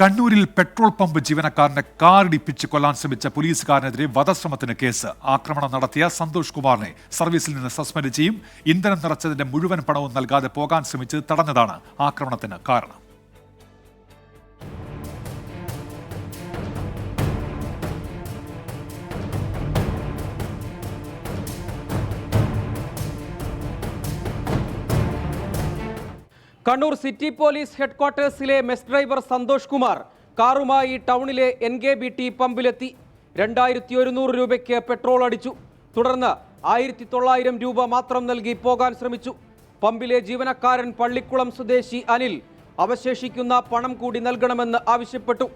കണ്ണൂരിൽ petrol pump ജീവനക്കാരനെ കാറിടിപ്പിച്ച് കൊല്ലാൻ ശ്രമിച്ച പോലീസുകാരനെതിരെ വധശ്രമത്തിന് കേസ്. ആക്രമണം നടത്തിയ സന്തോഷ് കുമാറിനെ സർവീസിൽ നിന്ന് സസ്പെൻഡ് ചെയ്യും. ഇന്ധനം നിറച്ചതിന്റെ മുഴുവൻ പണവും നൽകാതെ പോകാൻ ശ്രമിച്ച് തടഞ്ഞതാണ് ആക്രമണത്തിന് കാരണം. കണ്ണൂർ സിറ്റി പോലീസ് ഹെഡ്ക്വാർട്ടേഴ്സിലെ മെസ് ഡ്രൈവർ സന്തോഷ് കുമാർ കാറുമായി ടൗണിലെ എൻ കെ ബി ടി പമ്പിലെത്തി. രണ്ടായിരത്തി ഒരുന്നൂറ് രൂപയ്ക്ക് പെട്രോൾ അടിച്ചു. തുടർന്ന് ആയിരത്തി തൊള്ളായിരം രൂപ മാത്രം നൽകി പോകാൻ ശ്രമിച്ചു. പമ്പിലെ ജീവനക്കാരൻ പള്ളിക്കുളം സ്വദേശി അനിൽ അവശേഷിക്കുന്ന പണം കൂടി നൽകണമെന്ന് ആവശ്യപ്പെട്ടു.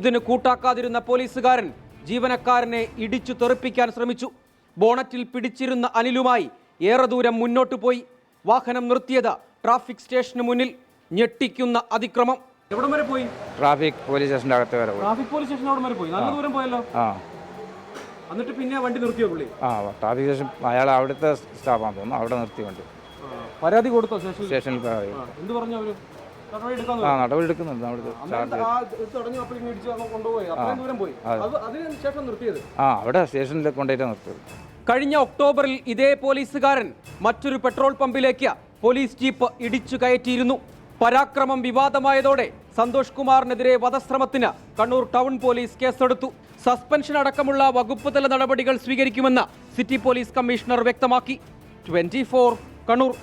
ഇതിന് കൂട്ടാക്കാതിരുന്ന പോലീസുകാരൻ ജീവനക്കാരനെ ഇടിച്ചു തെറിപ്പിക്കാൻ ശ്രമിച്ചു. ബോണറ്റിൽ പിടിച്ചിരുന്ന അനിലുമായി ഏറെ ദൂരം മുന്നോട്ടു പോയി. വാഹനം നിർത്തിയത് ട്രാഫിക് സ്റ്റേഷന് മുന്നിൽ ഞെട്ടിക്കുന്ന അതിക്രമം. എവിടം വരെ പോയി? ട്രാഫിക് പോലീസ് സ്റ്റേഷന്റെ അകത്ത് വരെ പോയി. ട്രാഫിക് പോലീസ് സ്റ്റേഷൻ അവിടെ വരെ പോയി. നല്ല ദൂരം പോയല്ലോ. ആ. എന്നിട്ട് പിന്നെ വണ്ടി നിർത്തിയോ പുള്ളി? ആ ട്രാഫിക് സ്റ്റേഷൻ അയാൾ അവിടുത്തെ സ്റ്റാഫാന്ന് തോന്നുന്നു. അവിടെ നിർത്തി വണ്ടി. പരാതി കൊടുത്തോ സ്റ്റേഷനിൽ? സ്റ്റേഷനിൽ പോയി. എന്ത് പറഞ്ഞു അവർ? നടപടി എടുക്കാൻ ആ നടപടി എടുക്കുന്നുണ്ട്. അവിടുത്തെ ചാർജ് ആ തുടങ്ങി അപ്പോൾ ഇങ്ങനെ ഇടിച്ച് അങ്ങ് കൊണ്ടുപോയി. അത്രയും ദൂരം പോയി. അത്. അതിന് ശേഷം നിർത്തിയത്? ആ അവിടെ സ്റ്റേഷനിൽ കൊണ്ടുപോയിട്ട് നിർത്തിയത് കഴിഞ്ഞ ഒക്ടോബറിൽ ഇതേ പോലീസുകാരൻ മറ്റൊരു പെട്രോൾ പമ്പിലേക്ക് പോലീസ് ജീപ്പ് ഇടിച്ചു കയറ്റിയിരുന്നു. പരാക്രമം വിവാദമായതോടെ സന്തോഷ് കുമാറിനെതിരെ വധശ്രമത്തിന് കണ്ണൂർ ടൗൺ പോലീസ് കേസെടുത്തു. സസ്പെൻഷൻ അടക്കമുള്ള വകുപ്പ് തല നടപടികൾ സ്വീകരിക്കുമെന്ന് സിറ്റി പോലീസ് കമ്മീഷണർ വ്യക്തമാക്കി. ട്വന്റി കണ്ണൂർ.